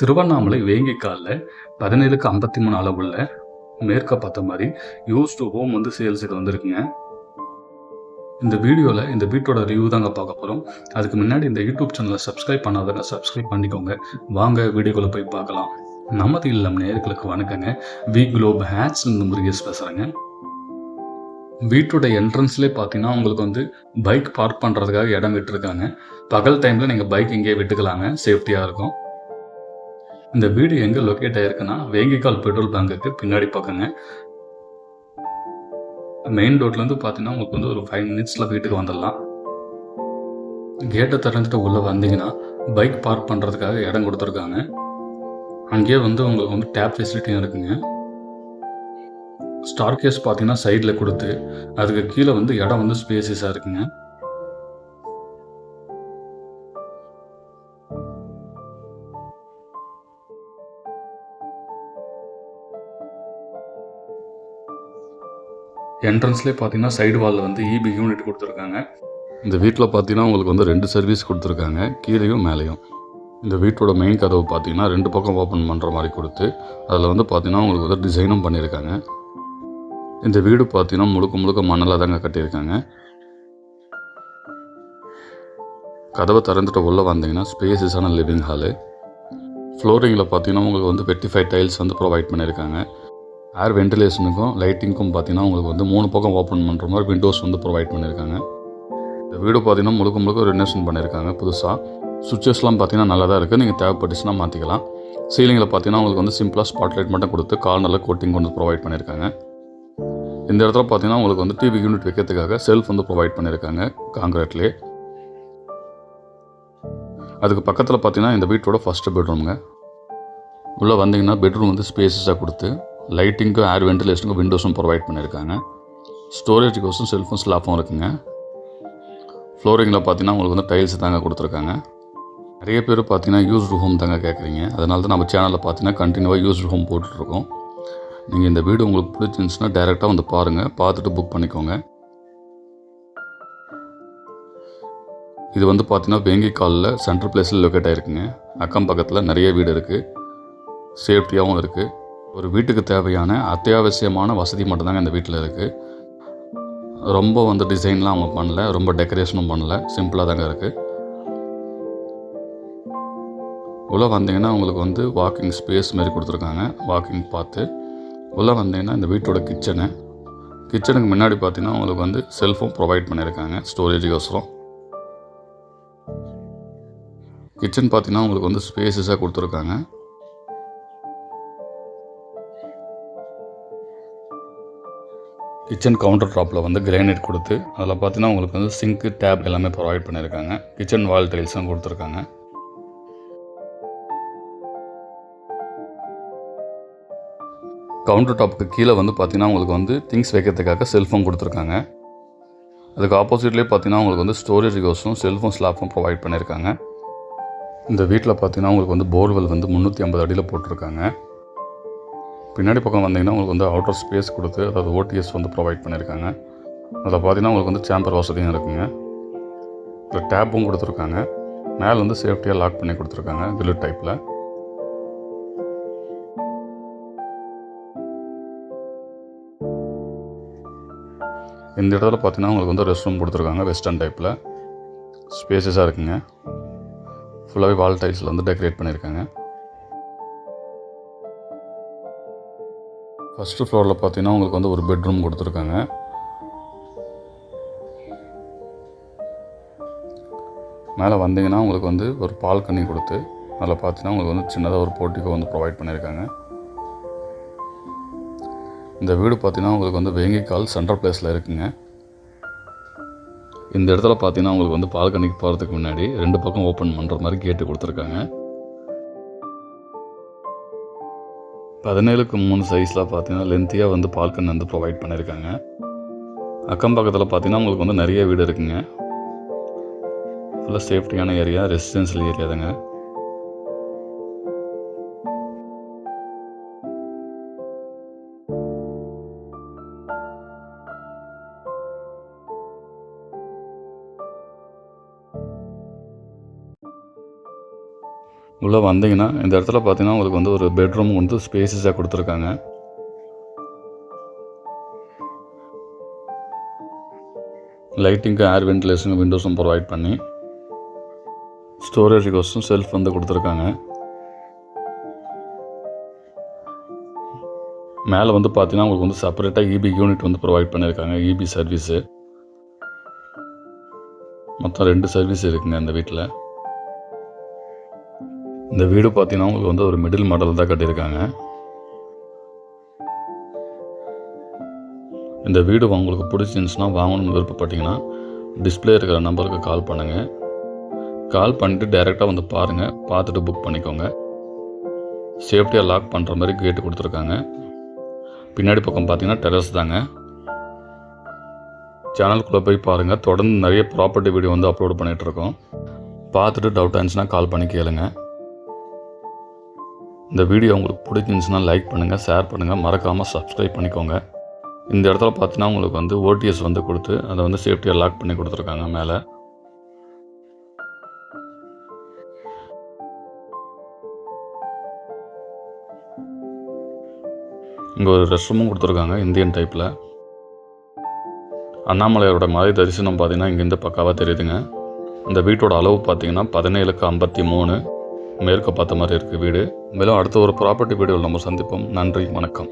திருவண்ணாமலை வேங்கிக்காலில் பதினேழுக்கு ஐம்பத்தி மூணு அளவுள்ள மேற்க பார்த்த மாதிரி யூஸ் டு ஹோம் வந்து சேல்ஸுக்கு வந்திருக்குங்க. இந்த வீடியோவில் இந்த வீட்டோட ரிவ்யூ தாங்க பார்க்க போகிறோம் அதுக்கு முன்னாடி இந்த யூடியூப் சேனலை சப்ஸ்கிரைப் பண்ணாதவங்க சப்ஸ்கிரைப் பண்ணிக்கோங்க. வாங்க வீடியோக்குள்ளே போய் பார்க்கலாம். நமது இல்லம் நேர்களுக்கு வணக்கங்க. வி குளோப் ஹேட்ஸ் இந்த முருகேஷ் பேசுகிறேங்க வீட்டோட என்ட்ரன்ஸ்லேயே பார்த்தீங்கன்னா உங்களுக்கு வந்து பைக் பார்க் பண்ணுறதுக்காக இடம் விட்டுருக்காங்க. பகல் டைமில் நீங்கள் பைக் இங்கேயே விட்டுக்கலாங்க. சேஃப்டியாக இருக்கும். இந்த வீடு எங்கே லொக்கேட் ஆயிருக்குன்னா வேங்கிக்கால் பெட்ரோல் பங்குக்கு பின்னாடி பக்கங்க மெயின் ரோட்லேருந்து பார்த்தீங்கன்னா உங்களுக்கு வந்து ஒரு ஃபைவ் மினிட்ஸில் வீட்டுக்கு வந்துடலாம். கேட்டை திறந்துட்டு உள்ளே வந்தீங்கன்னா பைக் பார்க் பண்ணுறதுக்காக இடம் கொடுத்துருக்காங்க. அங்கேயே வந்து உங்களுக்கு வந்து டேப் ஃபெசிலிட்டியும் இருக்குங்க. ஸ்டார் கேஸ் பார்த்தீங்கன்னா சைடில் கொடுத்து அதுக்கு கீழே வந்து இடம் வந்து ஸ்பேசியஸாக இருக்குங்க. என்ட்ரன்ஸ்லேயே பார்த்தீங்கன்னா சைடு வாலில் வந்து இபி யூனிட் கொடுத்துருக்காங்க. இந்த வீட்டில் பார்த்தீங்கன்னா உங்களுக்கு வந்து ரெண்டு சர்வீஸ் கொடுத்துருக்காங்க. கீழேயும் மேலேயும். இந்த வீட்டோட மெயின் கதவு பார்த்தீங்கன்னா ரெண்டு பக்கம் ஓப்பன் பண்ணுற மாதிரி கொடுத்து அதில் வந்து பார்த்தீங்கன்னா உங்களுக்கு வந்து டிசைனும் பண்ணியிருக்காங்க. இந்த வீடு பார்த்தீங்கன்னா முழுக்க முழுக்க மணலாக தாங்க கட்டியிருக்காங்க. கதவை திறந்துட்டு உள்ளே வந்தீங்கன்னா ஸ்பேசஸான லிவிங் ஹாலு ஃப்ளோரிங்கில் பார்த்தீங்கன்னா உங்களுக்கு வந்து வெட்டிஃபைட் டைல்ஸ் வந்து ப்ரொவைட் பண்ணியிருக்காங்க. ஏர் வென்டிலேஷனுக்கும் லைட்டிங்க்கும் பார்த்தீங்கன்னா உங்களுக்கு வந்து மூணு பக்கம் ஓப்பன் பண்ணுற மாதிரி விண்டோஸ் வந்து ப்ரொவைட் பண்ணியிருக்காங்க. இந்த வீடு பார்த்தீங்கன்னா முழுக்க முழுக்க ரெனோவேஷன் பண்ணியிருக்காங்க புதுசாக சுவிச்சஸ்லாம் பார்த்தீங்கன்னா நல்லா தான் இருக்குது நீங்கள் தேவைப்பட்டுச்சுன்னா மாற்றிக்கலாம் சீலிங்கில் பார்த்தீங்கன்னா உங்களுக்கு வந்து சிம்பிளாக ஸ்பாட் லைட் மட்டும் கொடுத்து கார்னரில் கோட்டிங் கொண்டு ப்ரொவைட் பண்ணியிருக்காங்க. இந்த இடத்துல பார்த்தீங்கன்னா உங்களுக்கு வந்து டிவி யூனிட் வைக்கிறதுக்காக செல்ஃப் வந்து ப்ரொவைட் பண்ணியிருக்காங்க காங்கிரீட்லேயே அதுக்கு பக்கத்தில் பார்த்தீங்கன்னா இந்த வீட்டோட ஃபஸ்ட்டு பெட்ரூமுங்க உள்ளே வந்தீங்கன்னா பெட்ரூம் வந்து ஸ்பேசஸாக கொடுத்து லைட்டிங்க்கும் ஏர் வென்டிலேஷனுக்கும் விண்டோஸும் ப்ரொவைட் பண்ணியிருக்காங்க. ஸ்டோரேஜுக்கோசம் செல்ஃபும் ஸ்லாப்பும் இருக்குங்க. ஃப்ளோரிங்கில் பார்த்தீங்கன்னா உங்களுக்கு வந்து டைல்ஸ் தாங்க கொடுத்துருக்காங்க. நிறைய பேர் பார்த்தீங்கன்னா யூஸ்டு ஹோம் தாங்க கேட்குறீங்க. அதனால தான் நம்ம சேனலில் பார்த்தீங்கன்னா கண்டினியூவாக யூஸ்டு ஹோம் போட்டுட்ருக்கோம். நீங்கள் இந்த வீடு உங்களுக்கு பிடிச்சிருந்துச்சுன்னா டைரெக்டாக வந்து பாருங்கள் பார்த்துட்டு புக் பண்ணிக்கோங்க. இது வந்து பார்த்தீங்கன்னா வேங்கி காலில் சென்ட்ரல் பிளேஸில் லொக்கேட் ஆகிருக்குங்க அக்கம் பக்கத்தில் நிறைய வீடு இருக்குது சேஃப்டியாகவும் இருக்குது ஒரு வீட்டுக்கு தேவையான அத்தியாவசியமான வசதி மட்டும்தாங்க இந்த வீட்டில் இருக்குது ரொம்ப வந்து டிசைன்லாம் அவங்க பண்ணல ரொம்ப டெக்கரேஷனும் பண்ணல சிம்பிளாக தாங்க இருக்குது உள்ளே வந்தீங்கன்னா உங்களுக்கு வந்து வாக்கிங் ஸ்பேஸ் மாதிரி கொடுத்துருக்காங்க வாக்கிங் பார்த்து உள்ளே வந்தீங்கன்னா இந்த வீட்டோட கிச்சனு கிச்சனுக்கு முன்னாடி பார்த்தீங்கன்னா உங்களுக்கு வந்து செல்ஃபோன் ப்ரொவைட் பண்ணியிருக்காங்க ஸ்டோரேஜுக்கோசரம் கிச்சன் பார்த்தீங்கன்னா உங்களுக்கு வந்து ஸ்பேசஸாக கொடுத்துருக்காங்க. கிச்சன் கவுண்டர் டாப்பில் வந்து கிரானைட் கொடுத்து அதில் பார்த்தீங்கன்னா உங்களுக்கு வந்து சிங்க்கு டேப் எல்லாமே ப்ரொவைட் பண்ணியிருக்காங்க. கிச்சன் வால் டைல்ஸும் கொடுத்துருக்காங்க. கவுண்டர் டாப்புக்கு கீழே வந்து பார்த்தீங்கன்னா உங்களுக்கு வந்து திங்ஸ் வைக்கிறதுக்காக செல்ஃபோன் கொடுத்துருக்காங்க. அதுக்கு ஆப்போசிட்லேயே பார்த்தீங்கன்னா உங்களுக்கு வந்து ஸ்டோரேஜ் கோஸும் செல்ஃபோன் ஸ்லாப்பும் ப்ரொவைட் பண்ணியிருக்காங்க. இந்த வீட்டில் பார்த்தீங்கன்னா உங்களுக்கு வந்து போர்வெல் வந்து முந்நூற்றி ஐம்பது அடியில் போட்டிருக்காங்க. பின்னாடி பக்கம் வந்தீங்கன்னா உங்களுக்கு வந்து அவுட்டர் ஸ்பேஸ் கொடுத்து அதாவது ஓடிஎஸ் வந்து ப்ரொவைட் பண்ணியிருக்காங்க. அதில் பார்த்தீங்கன்னா உங்களுக்கு வந்து சேம்பர் வசதியும் இருக்குங்க. இதில் டேப்பும் கொடுத்துருக்காங்க. மேலே வந்து சேஃப்டியாக லாக் பண்ணி கொடுத்துருக்காங்க கில்லட் டைப்பில் இந்த இடத்துல பார்த்தீங்கன்னா உங்களுக்கு வந்து ரெஸ்ட் ரூம் கொடுத்துருக்காங்க வெஸ்டர்ன் டைப்பில் ஸ்பேசஸாக இருக்குங்க. ஃபுல்லாகவே வால் டைல்ஸில் வந்து டெக்கரேட் பண்ணியிருக்காங்க. ஃபஸ்ட்டு ஃப்ளோரில் பார்த்தீங்கன்னா உங்களுக்கு வந்து ஒரு பெட்ரூம் கொடுத்துருக்காங்க. மேலே வந்தீங்கன்னா உங்களுக்கு வந்து ஒரு பால்கனி கொடுத்து அதில் பார்த்தீங்கன்னா உங்களுக்கு வந்து சின்னதாக ஒரு போட்டிக்கோ வந்து ப்ரொவைட் பண்ணியிருக்காங்க. இந்த வீடு பார்த்தீங்கன்னா உங்களுக்கு வந்து வேங்கிக்கால் சென்ட்ரல் பிளேஸில் இருக்குங்க. இந்த இடத்துல பார்த்தீங்கன்னா உங்களுக்கு வந்து பால்கனிக்கு போகிறதுக்கு முன்னாடி ரெண்டு பக்கம் ஓப்பன் பண்ணுற மாதிரி கேட்டு கொடுத்துருக்காங்க. பதினேழுக்கு மூணு சைஸில் பார்த்தீங்கன்னா லென்த்தியாக வந்து பால்கன் வந்து ப்ரொவைட் பண்ணியிருக்காங்க. அக்கம் பக்கத்தில் பார்த்தீங்கன்னா உங்களுக்கு வந்து நிறைய வீடு இருக்குங்க. ஃபுல்லாக சேஃப்டியான ஏரியா ரெசிடென்ஷியல் ஏரியா தாங்க. உள்ளே வந்தீங்கன்னா இந்த இடத்துல பார்த்தீங்கன்னா உங்களுக்கு வந்து ஒரு பெட்ரூம் வந்து ஸ்பேசஸாக கொடுத்துருக்காங்க. லைட்டிங்க்கு ஏர் வென்டிலேஷன் விண்டோஸும் ப்ரொவைட் பண்ணி ஸ்டோரேஜ் கோஸும் செல்ஃப் வந்து கொடுத்துருக்காங்க. மேலே வந்து பார்த்தீங்கன்னா உங்களுக்கு வந்து செப்பரேட்டாக இபி யூனிட் வந்து ப்ரொவைட் பண்ணியிருக்காங்க இபி சர்வீஸு மொத்தம் ரெண்டு சர்வீஸ் இருக்குங்க இந்த வீட்டில். இந்த வீடு பார்த்தீங்கன்னா உங்களுக்கு வந்து ஒரு மிடில் மாடல் தான் கட்டியிருக்காங்க. இந்த வீடு உங்களுக்கு பிடிச்சிருந்துச்சுன்னா வாங்கணும்னு விருப்பப்பட்டீங்கன்னா டிஸ்பிளே இருக்கிற நம்பருக்கு கால் பண்ணுங்கள் கால் பண்ணிட்டு டைரெக்டாக வந்து பாருங்கள் பார்த்துட்டு புக் பண்ணிக்கோங்க. சேஃப்டியாக லாக் பண்ணுற மாதிரி கேட்டு கொடுத்துருக்காங்க. பின்னாடி பக்கம் பார்த்தீங்கன்னா டெரஸ் தாங்க. சேனலுக்குள்ளே போய் பாருங்கள் தொடர்ந்து நிறைய ப்ராப்பர்ட்டி வீடியோ வந்து அப்லோட் பண்ணிகிட்ருக்கோம் பார்த்துட்டு டவுட் இருந்துச்சுன்னா கால் பண்ணி கேளுங்கள் இந்த வீடியோ உங்களுக்கு பிடிச்சிருந்துச்சுன்னா லைக் பண்ணுங்கள் ஷேர் பண்ணுங்கள் மறக்காமல் சப்ஸ்கிரைப் பண்ணிக்கோங்க. இந்த இடத்துல பார்த்தீங்கன்னா உங்களுக்கு வந்து ஓடிஎஸ் வந்து கொடுத்து அதை வந்து சேஃப்டியாக லாக் பண்ணி கொடுத்துருக்காங்க மேலே. இங்கே ஒரு ரெஸ்ட் ரூமும் கொடுத்துருக்காங்க இந்தியன் டைப்பில் அண்ணாமலையாரோட மலை தரிசனம் பார்த்தீங்கன்னா இங்கேருந்து பக்காவாக தெரியுதுங்க. இந்த வீட்டோட அளவு பார்த்தீங்கன்னா பதினேழுக்கு ஐம்பத்தி மூணு. மேற்க பார்த்த மாதிரி இருக்குது வீடு. மேலும் அடுத்த ஒரு ப்ராப்பர்ட்டி வீடியோவில் நம்ம சந்திப்போம். நன்றி வணக்கம்.